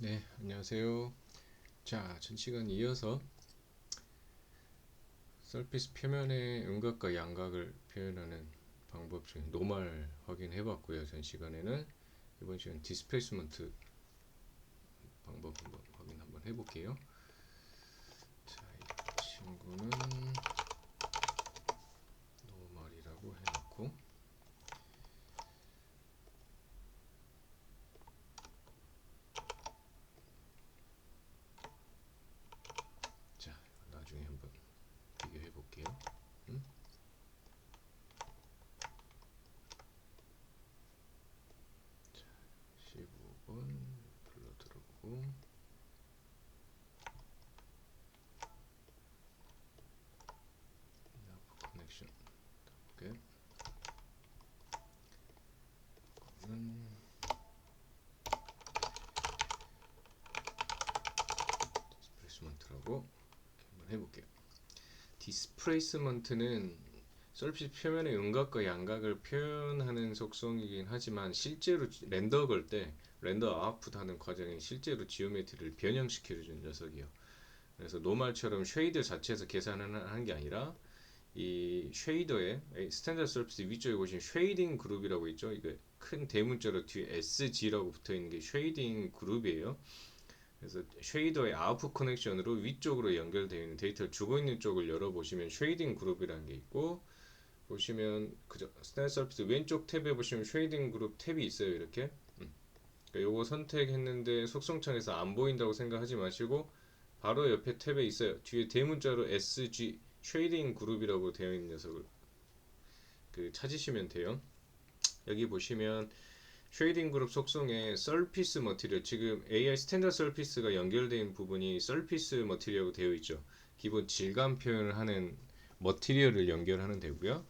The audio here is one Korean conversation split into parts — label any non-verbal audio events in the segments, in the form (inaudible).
네, 안녕하세요. 자, 전 시간 이어서 서피스 표면의 음각과 양각을 표현하는 방법 중 노말 확인해 봤고요. 전 시간에는 이번 시간 디스플레이스먼트 방법 한번 확인 한번 해 볼게요. 자, 이 친구는 노말이라고 해 놓고 자, 나중에 한번 비교해 볼게요. 음? 자, 15번 불러 들어오고 나프 커넥션 볼게. 이거는 디스플레이스먼트라고 한번 해볼게요. 디스플레이스먼트는 서피스 표면의 음각과 양각을 표현하는 속성이긴 하지만 실제로 렌더 걸 때 렌더 아웃풋 하는 과정에 실제로 지오메트리를 변형시켜 주는 녀석이요. 그래서 노말처럼 쉐이더 자체에서 계산하는 게 아니라 이 쉐이더에 스탠다드 서피스 위쪽에 보시면 쉐이딩 그룹이라고 있죠. 이거 큰 대문자로 뒤에 SG라고 붙어 있는 게 쉐이딩 그룹이에요. 그래서 쉐이더의 아웃풋 커넥션으로 위쪽으로 연결되어 있는 데이터를 주고 있는 쪽을 열어보시면 쉐이딩 그룹이라는 게 있고 보시면 그저 스탠드 서피스 왼쪽 탭에 보시면 쉐이딩 그룹 탭이 있어요 이렇게. 음. 그러니까 요거 선택했는데 속성창에서 안 보인다고 생각하지 마시고 바로 옆에 탭에 있어요. 뒤에 대문자로 SG 쉐이딩 그룹이라고 되어 있는 녀석을 그 찾으시면 돼요. 여기 보시면 쉐이딩 그룹 속성에 서피스 머티리얼 지금 AI 스탠다드 서피스가 연결된 부분이 서피스 머티리얼로 되어 있죠. 기본 질감 표현을 하는 머티리얼을 연결하는 되고요.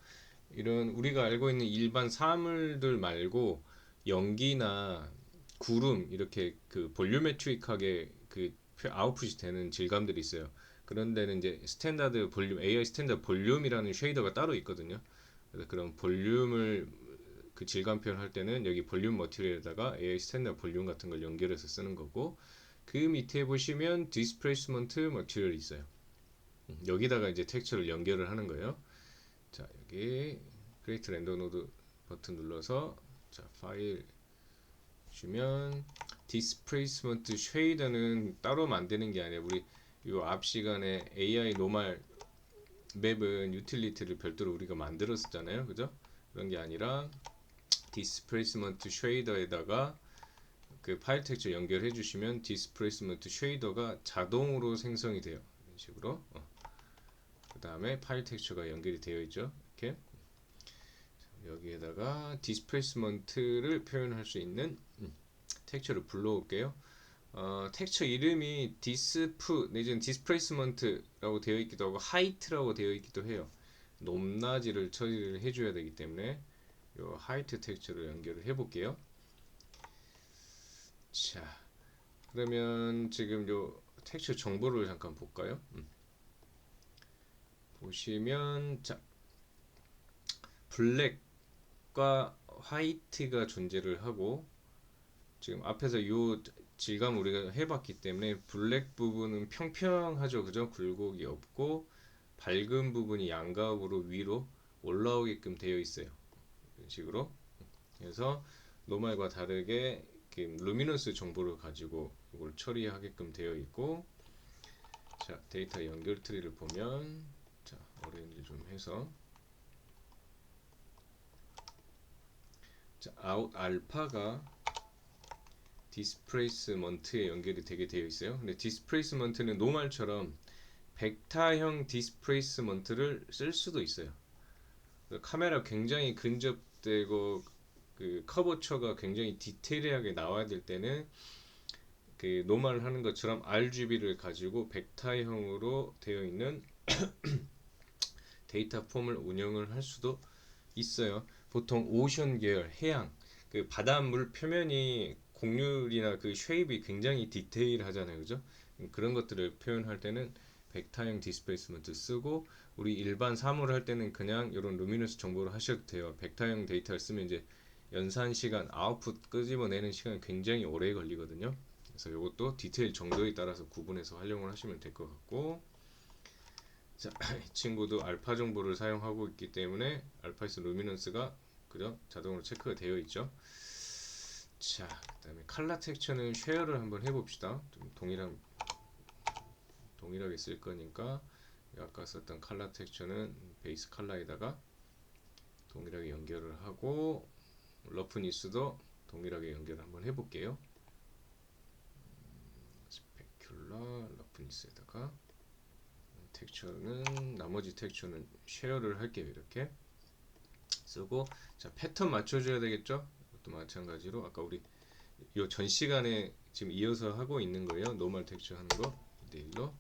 이런 우리가 알고 있는 일반 사물들 말고 연기나 구름 이렇게 그 볼륨메트릭하게 그 아웃풋이 되는 질감들이 있어요. 그런 데는 이제 스탠다드 볼륨 AI 스탠다드 볼륨이라는 쉐이더가 따로 있거든요. 그래서 그런 볼륨을 그 질감 표현할 때는 여기 볼륨 머티리얼에다가 AI 스탠다드 볼륨 같은 걸 연결해서 쓰는 거고 그 밑에 보시면 디스플레이스먼트 머티리얼이 있어요. 음, 여기다가 이제 텍스처를 연결을 하는 거예요. 자 여기 크리에이트 렌더 노드 버튼 눌러서 자 파일 주면 디스플레이스먼트 쉐이더는 따로 만드는 게 아니라 우리 요앞 시간에 AI 노말 맵은 유틸리티를 별도로 우리가 만들었었잖아요. 그죠? 그런 게 아니라 디스플레이스먼트 쉐이더에다가 그 파일 텍스처 연결해 주시면 디스플레이스먼트 쉐이더가 자동으로 생성이 돼요. 이런 식으로. 어. 그 다음에 파일 텍스처가 연결이 되어 있죠. 이렇게 여기에다가 디스플레이스먼트를 표현할 수 있는 음, 텍스처를 불러올게요. 어, 텍스처 이름이 디스프 내지는 디스플레이스먼트라고 되어 있기도 하고 하이트라고 되어 있기도 해요. 높낮이를 처리를 해줘야 되기 때문에 요 하이트 텍스처로 연결을 해 볼게요. 자, 그러면 지금 요 텍스처 정보를 잠깐 볼까요? 음. 보시면 자, 블랙과 화이트가 존재를 하고 지금 앞에서 요 질감 우리가 해봤기 때문에 블랙 부분은 평평하죠, 그죠? 굴곡이 없고 밝은 부분이 양각으로 위로 올라오게끔 되어 있어요. 이런 식으로. 그래서 노말과 다르게 루미너스 정보를 가지고 이걸 처리하게끔 되어 있고 자 데이터 연결 트리를 보면 자 오렌지 좀 해서 자 아웃 알파가 디스플레이스먼트에 연결이 되게 되어 있어요. 근데 디스플레이스먼트는 노말처럼 벡터형 디스플레이스먼트를 쓸 수도 있어요. 카메라 굉장히 근접 되고 그 커버처가 굉장히 디테일하게 나와야 될 때는 그 노말 하는 것처럼 RGB를 가지고 벡터형으로 되어 있는 (clears throat) 데이터 폼을 운영을 할 수도 있어요. 보통 오션 계열, 해양, 그 바닷물 표면이 곡률이나 그 쉐입이 굉장히 디테일하잖아요, 그죠? 그런 것들을 표현할 때는 벡터형 디스플레이스먼트 쓰고 우리 일반 사물을 할 때는 그냥 이런 루미너스 정보를 하셔도 돼요. 벡터형 데이터를 쓰면 이제 연산 시간, 아웃풋 끄집어내는 시간이 굉장히 오래 걸리거든요. 그래서 이것도 디테일 정도에 따라서 구분해서 활용을 하시면 될 것 같고 자, (clears throat) 이 친구도 알파 정보를 사용하고 있기 때문에 알파에서 루미넌스가 그죠? 자동으로 체크가 되어 있죠. 자, 그다음에 칼라 텍스처는 쉐어를 한번 해봅시다. 좀 동일한 동일하게 쓸 거니까 아까 썼던 칼라 텍스처는 베이스 칼라에다가 동일하게 연결을 하고 러프니스도 동일하게 연결을 한번 해볼게요. 스페큘라 러프니스에다가 텍스처는 나머지 텍스처는 쉐어를 할게요. 이렇게 쓰고 자 패턴 맞춰줘야 되겠죠? 이것도 마찬가지로 아까 우리 요 전 시간에 지금 이어서 하고 있는 거예요. 노멀 텍스처 하는 거 2대1로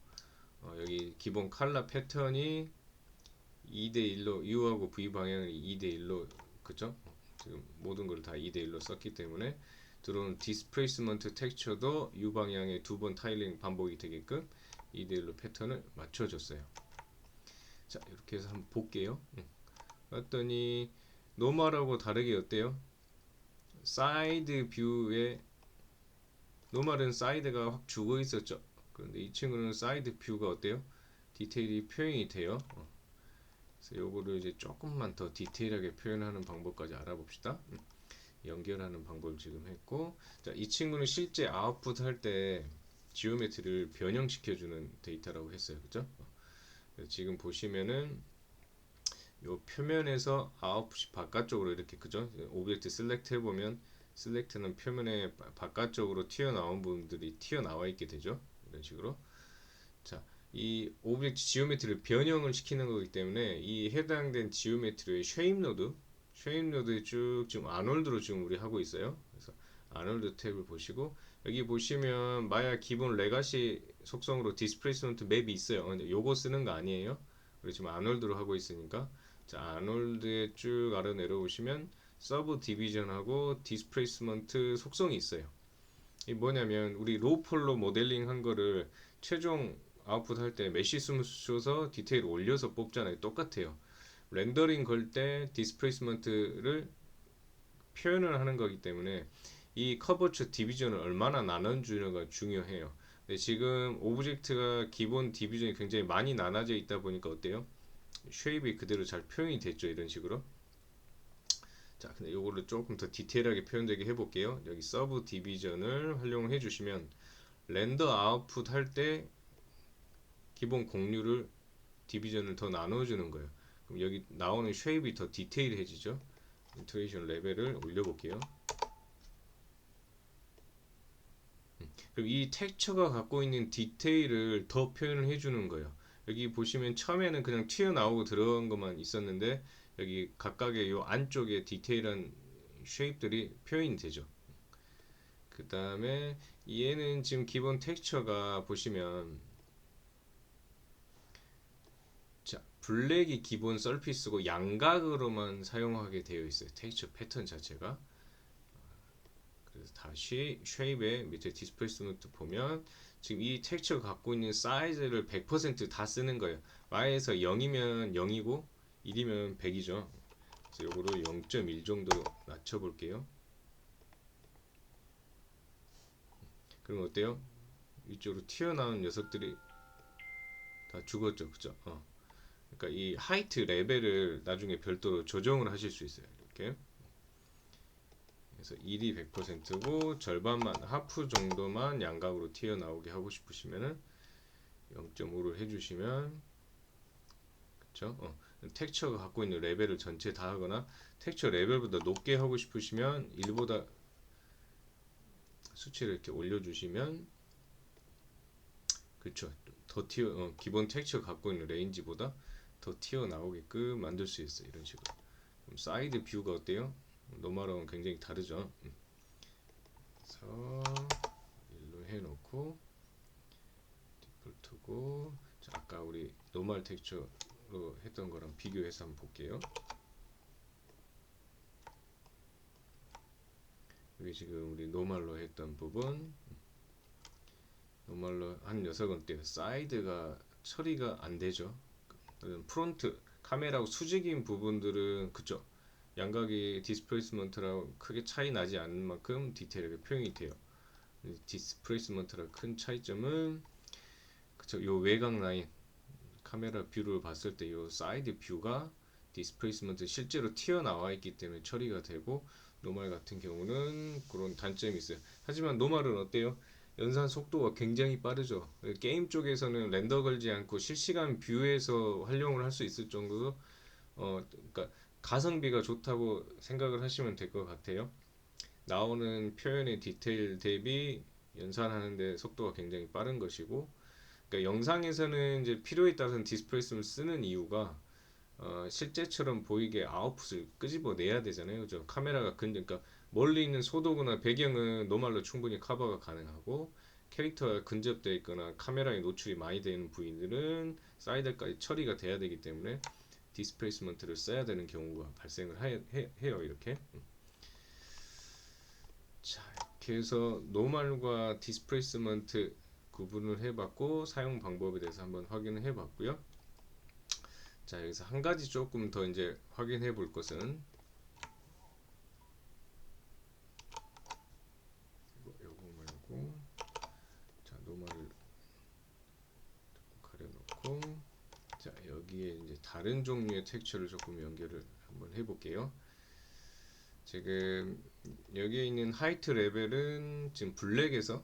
어, 여기 기본 칼라 패턴이 2대1로 U하고 V 방향이 2대1로 그죠? 지금 모든 걸 다 2대1로 썼기 때문에 들어오는 디스플레이스먼트 텍스처도 U 방향에 두 번 타일링 반복이 되게끔 2대1로 패턴을 맞춰줬어요. 자 이렇게 해서 한번 볼게요. 응. 봤더니 노멀하고 다르게 어때요? 사이드 뷰에 노멀은 사이드가 확 죽어 있었죠. 그런데 이 친구는 사이드 뷰가 어때요? 디테일이 표현이 돼요. 어. 그래서 요거를 이제 조금만 더 디테일하게 표현하는 방법까지 알아봅시다. 음. 연결하는 방법을 지금 했고, 자, 이 친구는 실제 아웃풋 할 때 지오메트리를 변형시켜주는 데이터라고 했어요. 그죠? 어. 지금 보시면은 요 표면에서 아웃풋이 바깥쪽으로 이렇게 그죠? 오브젝트 셀렉트 해보면 셀렉트는 표면의 바- 바깥쪽으로 튀어나온 부분들이 튀어나와 있게 되죠. 이런 식으로. 자, 이 오브젝트 지오메트리를 변형을 시키는 거기 때문에 이 해당된 지오메트리의 쉐입 노드, 쉐입 노드에 쭉 지금 아놀드로 지금 우리 하고 있어요. 그래서 아놀드 탭을 보시고 여기 보시면 마야 기본 레가시 속성으로 디스플레이스먼트 맵이 있어요. 근데 요거 쓰는 거 아니에요. 우리 지금 아놀드로 하고 있으니까 자 아놀드에 쭉 아래 내려오시면 서브 디비전하고 디스플레이스먼트 속성이 있어요. 이 뭐냐면 우리 로폴로 모델링 한 거를 최종 아웃풋 할 때 메시 스무스 줘서 디테일 올려서 뽑잖아요. 똑같아요. 렌더링 걸 때 디스플레이스먼트를 표현을 하는 거기 때문에 이 커버처 디비전을 얼마나 나눠주는가 중요해요. 근데 지금 오브젝트가 기본 디비전이 굉장히 많이 나눠져 있다 보니까 어때요? 쉐입이 그대로 잘 표현이 됐죠. 이런 식으로. 자, 근데 요거를 조금 더 디테일하게 표현되게 해볼게요. 여기 서브 디비전을 활용해 주시면 렌더 아웃풋 할 때 기본 공유를 디비전을 더 나눠주는 거예요. 그럼 여기 나오는 쉐입이 더 디테일해지죠. 인트레이션 레벨을 올려볼게요. 음, 그럼 이 텍처가 갖고 있는 디테일을 더 표현을 해주는 거예요. 여기 보시면 처음에는 그냥 튀어나오고 들어간 것만 있었는데 여기 각각의 요 안쪽에 디테일한 쉐입들이 표현이 되죠. 그 다음에 얘는 지금 기본 텍스처가 보시면 자 블랙이 기본 서피스고 양각으로만 사용하게 되어 있어요. 텍스처 패턴 자체가 그래서 다시 쉐입의 밑에 디스플레이스먼트 보면 지금 이 텍스처가 갖고 있는 사이즈를 100%다 쓰는 거예요. y에서 0이면 0이고 1이면 100이죠. 그래서 요거를 0.1 정도로 낮춰 볼게요. 그럼 어때요? 이쪽으로 튀어나온 녀석들이 다 죽었죠. 그죠? 어. 그러니까 이 하이트 레벨을 나중에 별도로 조정을 하실 수 있어요. 이렇게. 그래서 1이 100%고 절반만 하프 정도만 양각으로 튀어나오게 하고 싶으시면은 0.5를 해주시면 그쵸? 어. 텍처가 갖고 있는 레벨을 전체 다 하거나 텍처 레벨보다 높게 하고 싶으시면 1보다 수치를 이렇게 올려주시면 그쵸 더 튀어 어, 기본 텍처 갖고 있는 레인지보다 더 튀어 나오게끔 만들 수 있어요 이런 식으로 그럼 사이드 뷰가 어때요? 노멀하고는 굉장히 다르죠 음. 그래서 일로 해놓고 디폴트고 자, 아까 우리 노멀 텍처 로 했던 거랑 비교해서 한번 볼게요 여기 지금 우리 노멀로 했던 부분 노멀로 한 녀석은 어때요? 사이드가 처리가 안 되죠. 프론트 카메라하고 수직인 부분들은 그죠? 양각이 디스플레이스먼트라고 크게 차이 나지 않는 만큼 디테일하게 표현이 돼요. 디스플레이스먼트랑 큰 차이점은 그쵸 요 외곽 라인 카메라 뷰를 봤을 때요 사이드 뷰가 디스플레이스먼트 실제로 튀어나와 있기 때문에 처리가 되고 노말 같은 경우는 그런 단점이 있어요. 하지만 노말은 어때요? 연산 속도가 굉장히 빠르죠. 게임 쪽에서는 렌더 걸지 않고 실시간 뷰에서 활용을 할 수 있을 정도로 어 그러니까 가성비가 좋다고 생각을 하시면 될 것 같아요. 나오는 표현의 디테일 대비 연산하는데 속도가 굉장히 빠른 것이고 그러니까 영상에서는 이제 필요에 따라서는 디스플레이스를 쓰는 이유가 어, 실제처럼 보이게 아웃풋을 끄집어내야 되잖아요. 그죠? 카메라가 근 그러니까 멀리 있는 소도구나 배경은 노말로 충분히 커버가 가능하고 캐릭터가 근접되어 있거나 카메라에 노출이 많이 되는 부위들은 사이드까지 처리가 돼야 되기 때문에 디스플레이스먼트를 써야 되는 경우가 발생을 하, 해, 해요. 이렇게. 음. 자, 이렇게 해서 노말과 디스플레이스먼트 구분을 해봤고 사용 방법에 대해서 한번 확인을 해봤고요. 자 여기서 한 가지 조금 더 이제 확인해 볼 것은 요거 말고 자 노말을 가려놓고 자 여기에 이제 다른 종류의 텍스처를 조금 연결을 한번 해볼게요. 지금 여기에 있는 하이트 레벨은 지금 블랙에서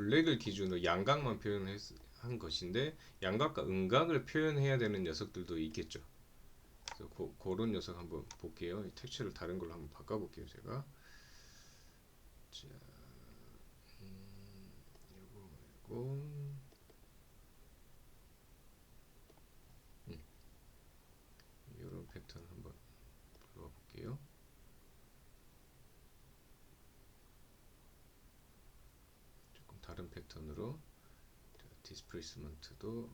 블랙을 기준으로 양각만 표현한 것인데 양각과 음각을 표현해야 되는 녀석들도 있겠죠. 그래서 고, 그런 녀석 한번 볼게요. 이 텍스처를 다른 걸로 한번 바꿔볼게요. 제가 자, 음, 요거 말고 음, 이런 패턴 한번 불러볼게요. 조금 자, 디스플레이스먼트도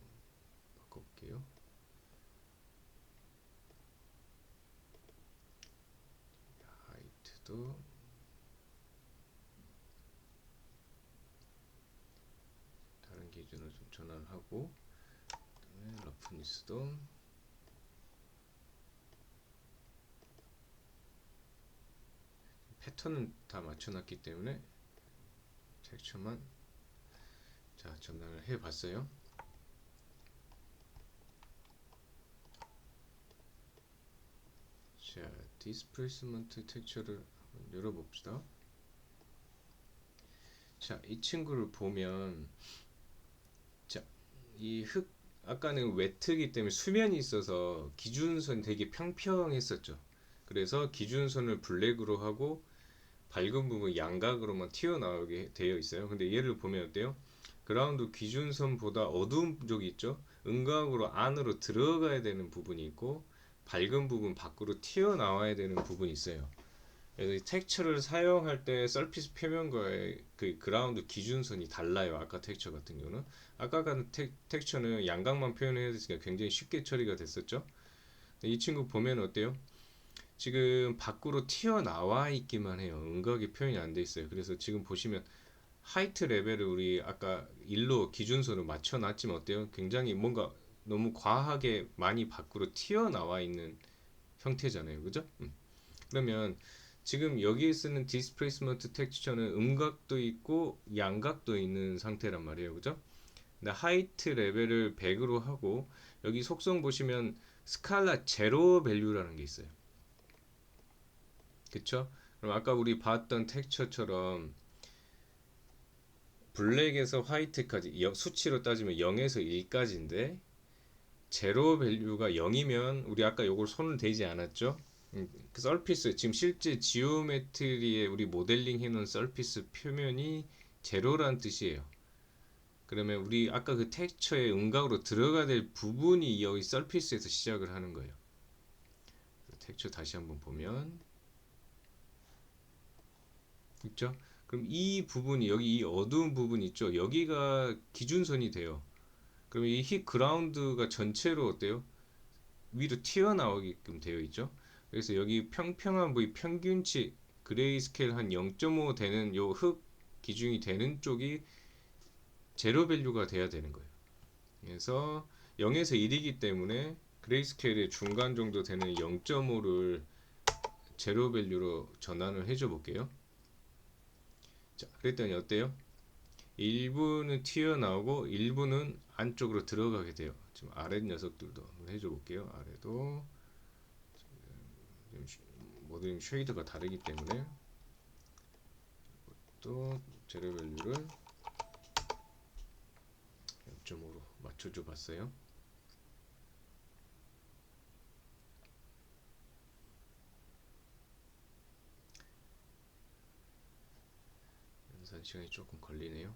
바꿔볼게요. 하이트도 다른 기준으로 좀 전환하고 그다음에 러프니스도 패턴은 다 맞춰놨기 때문에 텍스처만 자 전환을 해봤어요. 자 디스플레이스먼트 텍스처를 한번 열어봅시다. 자 이 친구를 보면 자이 흙 아까는 웨트기 때문에 수면이 있어서 기준선 되게 평평했었죠. 그래서 기준선을 블랙으로 하고 밝은 부분 양각으로만 튀어나오게 되어 있어요. 근데 얘를 보면 어때요? 그라운드 기준선보다 어두운 쪽이 있죠. 음각으로 안으로 들어가야 되는 부분이 있고 밝은 부분 밖으로 튀어나와야 되는 부분이 있어요. 그래서 텍스처를 사용할 때 서피스 표면과의 그 그라운드 기준선이 달라요. 아까 텍스처 같은 경우는 아까 같은 텍, 텍스처는 양각만 표현해야 되니까 굉장히 쉽게 처리가 됐었죠. 이 친구 보면 어때요? 지금 밖으로 튀어나와 있기만 해요. 음각이 표현이 안 돼 있어요. 그래서 지금 보시면 하이트 레벨을 우리 아까 1로 기준선을 맞춰 놨지만 어때요? 굉장히 뭔가 너무 과하게 많이 밖으로 튀어나와 있는 형태잖아요. 그죠? 음. 그러면 지금 여기에 쓰는 디스플레이스먼트 텍스처는 음각도 있고 양각도 있는 상태란 말이에요. 그죠? 근데 하이트 레벨을 100으로 하고 여기 속성 보시면 스칼라 제로 밸류라는 게 있어요. 그쵸? 그럼 아까 우리 봤던 텍스처처럼 블랙에서 화이트까지 여- 수치로 따지면 0에서 1까지인데 제로 밸류가 0이면 우리 아까 요걸 손을 대지 않았죠? 음, 그 서피스 지금 실제 지오메트리에 우리 모델링 해놓은 서피스 표면이 제로란 뜻이에요. 그러면 우리 아까 그 텍스처의 음각으로 들어가야 될 부분이 여기 서피스에서 시작을 하는 거예요. 텍스처 다시 한번 보면 있죠? 그럼 이 부분이 여기 이 어두운 부분 있죠? 여기가 기준선이 돼요. 그럼 이 힙 그라운드가 전체로 어때요? 위로 튀어나오게끔 되어 있죠. 그래서 여기 평평한 부위 평균치 그레이 스케일 한 0.5 되는 요 흙 기준이 되는 쪽이 제로 밸류가 돼야 되는 거예요. 그래서 0에서 1이기 때문에 그레이 스케일의 중간 정도 되는 0.5를 제로 밸류로 전환을 해줘 볼게요. 자, 그랬더니 어때요? 일부는 튀어나오고 일부는 안쪽으로 들어가게 돼요. 지금 아래 녀석들도 한번 해줘 볼게요. 아래도 모든 쉐이드가 다르기 때문에 또 제로 밸류를 0.5로 맞춰줘 봤어요. 연산 시간이 조금 걸리네요.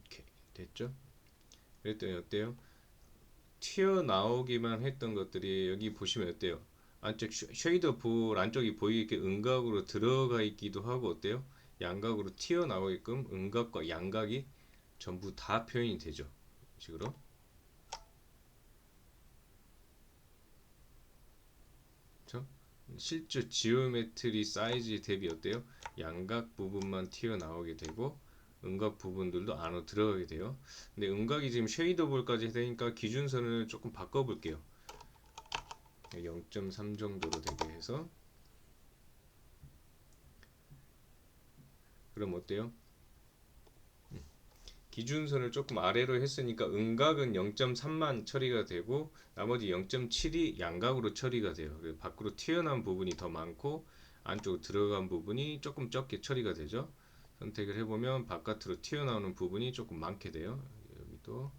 이렇게 됐죠? 그랬더니 어때요? 튀어나오기만 했던 것들이 여기 보시면 어때요? 안쪽 쉐- 쉐이더 볼 안쪽이 보이게 음각으로 들어가 있기도 하고 어때요? 양각으로 튀어나오게끔 음각과 양각이 전부 다 표현이 되죠. 식으로 그렇죠? 실제 지오메트리 사이즈 대비 어때요? 양각 부분만 튀어나오게 되고 음각 부분들도 안으로 들어가게 돼요. 근데 음각이 지금 쉐이더 볼까지 되니까 기준선을 조금 바꿔볼게요. 0.3 정도로 되게 해서 그럼 어때요? 음. 기준선을 조금 아래로 했으니까 음각은 0.3만 처리가 되고 나머지 0.7이 양각으로 처리가 돼요. 밖으로 튀어나온 부분이 더 많고 안쪽으로 들어간 부분이 조금 적게 처리가 되죠. 선택을 해보면 바깥으로 튀어나오는 부분이 조금 많게 돼요. 여기도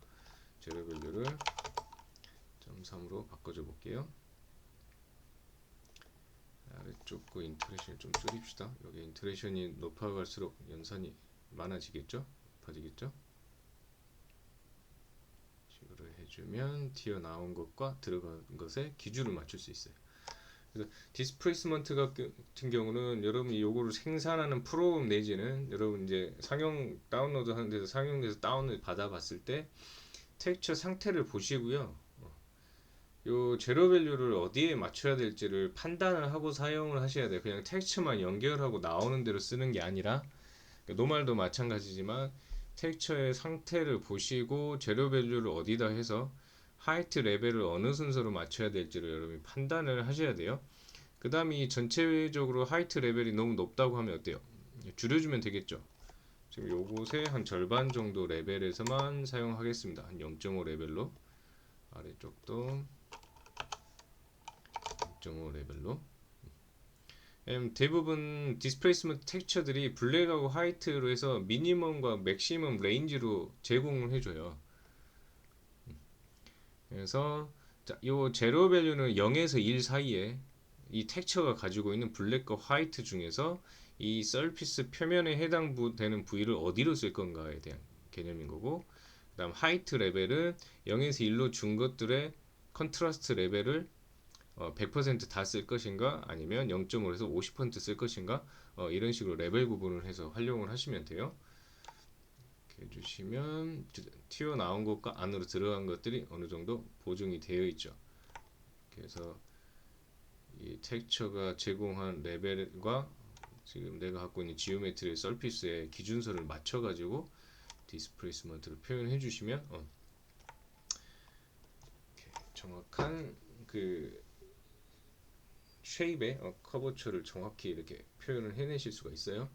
제로 밸류를 0.3으로 바꿔줘 볼게요. 아래쪽 거 인터레이션을 좀 줄입시다. 여기 인터레이션이 높아갈수록 연산이 많아지겠죠? 높아지겠죠? 해주면 튀어나온 것과 들어간 것의 기준을 맞출 수 있어요. 그래서 디스플레이스먼트 같은 경우는 여러분이 요거를 생산하는 프로그램 내지는 여러분 이제 상용 다운로드 하는 데서 상용돼서 다운을 받아봤을 때 텍스처 상태를 보시고요. 어, 요 제로 밸류를 어디에 맞춰야 될지를 판단을 하고 사용을 하셔야 돼요. 그냥 텍스처만 연결하고 나오는 대로 쓰는 게 아니라 그러니까 노말도 마찬가지지만 텍스처의 상태를 보시고 제로 밸류를 어디다 해서 하이트 레벨을 어느 순서로 맞춰야 될지를 여러분이 판단을 하셔야 돼요. 그 다음에 이 전체적으로 하이트 레벨이 너무 높다고 하면 어때요? 줄여주면 되겠죠. 지금 요곳에 한 절반 정도 레벨에서만 사용하겠습니다. 한 0.5 레벨로 아래쪽도 0.5 레벨로 음, 대부분 디스플레이스먼트 텍스처들이 블랙하고 화이트로 해서 미니멈과 맥시멈 레인지로 제공을 해줘요. 그래서 자, 요 제로 밸류는 0에서 1 사이에 이 텍스처가 가지고 있는 블랙과 화이트 중에서 이 서피스 표면에 해당되는 부위를 어디로 쓸 건가에 대한 개념인 거고 그 다음 하이트 레벨은 0에서 1로 준 것들의 컨트라스트 레벨을 어, 100%다 쓸 것인가 아니면 0.5에서 50%쓸 것인가 어, 이런 식으로 레벨 구분을 해서 활용을 하시면 돼요. 해주시면 튀어나온 것과 안으로 들어간 것들이 어느 정도 보정이 되어 있죠. 그래서 이 텍스처가 제공한 레벨과 지금 내가 갖고 있는 지오메트리 서피스의 기준선을 맞춰 가지고 디스플레이스먼트를 표현해 주시면 어, 정확한 그 쉐입의 어, 커버처를 정확히 이렇게 표현을 해내실 수가 있어요.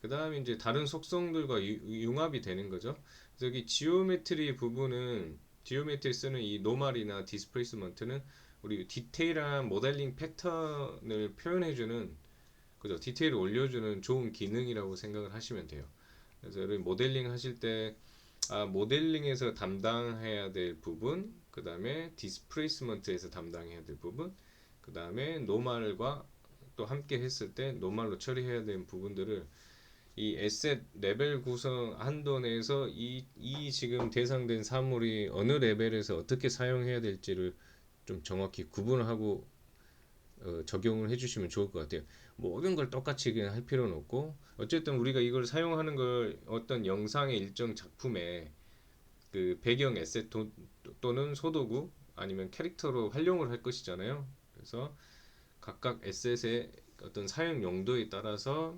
그 다음에 이제 다른 속성들과 유, 융합이 되는 거죠. 그래서 여기 지오메트리 부분은 지오메트리 쓰는 이 노말이나 디스플레이스먼트는 우리 디테일한 모델링 패턴을 표현해주는 그죠 디테일을 올려주는 좋은 기능이라고 생각을 하시면 돼요. 그래서 여러분 모델링 하실 때 아, 모델링에서 담당해야 될 부분, 그 다음에 디스플레이스먼트에서 담당해야 될 부분, 그 다음에 노말과 또 함께 했을 때 노말로 처리해야 되는 부분들을 이 에셋 레벨 구성 한도 내에서 이, 이 지금 대상된 사물이 어느 레벨에서 어떻게 사용해야 될지를 좀 정확히 구분하고 어, 적용을 해주시면 좋을 것 같아요. 모든 걸 똑같이 그냥 할 필요는 없고 어쨌든 우리가 이걸 사용하는 걸 어떤 영상의 일정 작품에 그 배경 에셋 도, 또는 소도구 아니면 캐릭터로 활용을 할 것이잖아요. 그래서 각각 에셋의 어떤 사용 용도에 따라서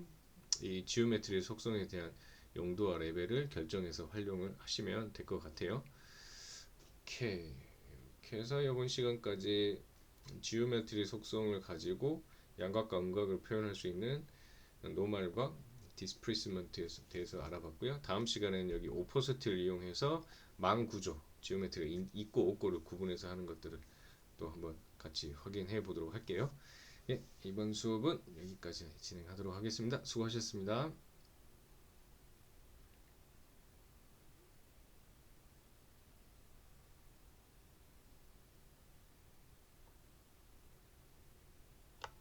이 지오메트리 속성에 대한 용도와 레벨을 결정해서 활용을 하시면 될 것 같아요. 오케이. 이렇게 해서 이번 시간까지 지오메트리 속성을 가지고 양각과 음각을 표현할 수 있는 노말과 디스플레이스먼트에 대해서 알아봤고요. 다음 시간에는 여기 오포스트를 이용해서 망 구조, 지오메트리가 있고 없고를 구분해서 하는 것들을 또 한번 같이 확인해 보도록 할게요. 예, 이번 수업은 여기까지 진행하도록 하겠습니다. 수고하셨습니다.